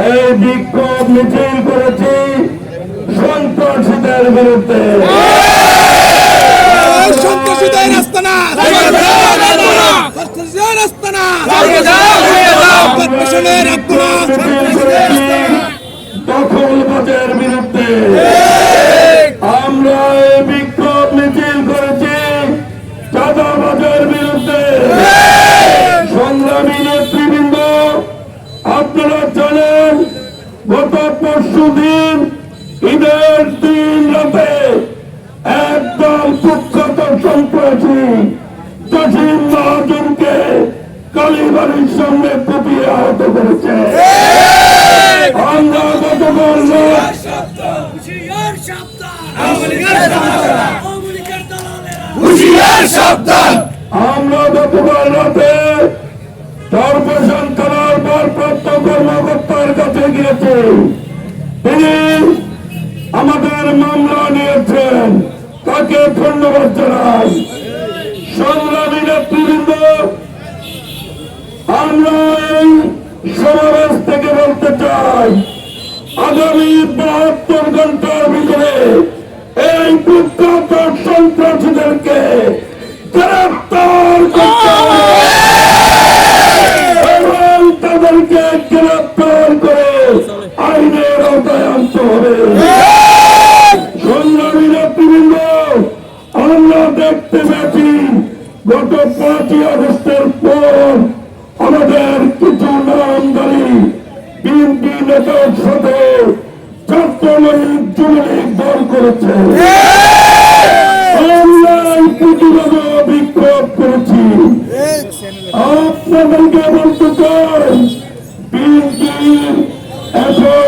এই বিক্ষোভ মিছিল করেছি সন্ত্রাসীদের বিরুদ্ধে সন্ত্রাসীদের রাস্তা না রাস্তা কর্পোরেশনের পরশু দিন ঈদের দিন রাতে একদল কুখ্যাত সন্ত্রাসী জসিম মহাজনকে কালীবাড়ির সামনে কুপিয়ে আহত করেছে। আমরা গতকাল আমরা গতকাল রাতে কর্পোরেশন থানার ভারপ্রাপ্ত কর্মকর্তার কাছে গিয়েছি। তিনি আমাদের মামলা নিয়েছেন। তাকে ধন্যবাদ জানাই। সংগ্রামী নেতৃবৃন্দ, আমরা এই সমাবেশ থেকে বলতে চাই, আগামী বাহাত্তর ঘণ্টার ভিতরে এই কুখ্যাত সন্ত্রাসীদেরকে গ্রেপ্তার সংগ্রামী নেতৃবৃন্দ আমরা দেখতে পেয়েছি গত পাঁচই আগস্টের পর আমাদের কিছু নামদারি বিএনপি নেতার সাথে করেছি আপনাদেরকে বলতে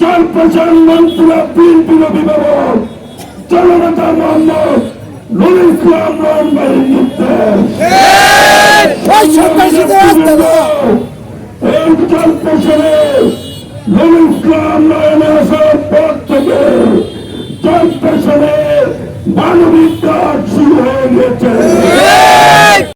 নির্দেশ কর্পোরেশন মন্ত্রীরা বিএনপির অভিভাবক জননেতা মোহাম্মদ নুর ইসলাম রহমান আস্তানা এই কর্পোরেশনে নুর ইসলাম নয়নে আসার পর থেকে কর্পোরেশনে মানবিক কাজ শুরু হয়ে গেছে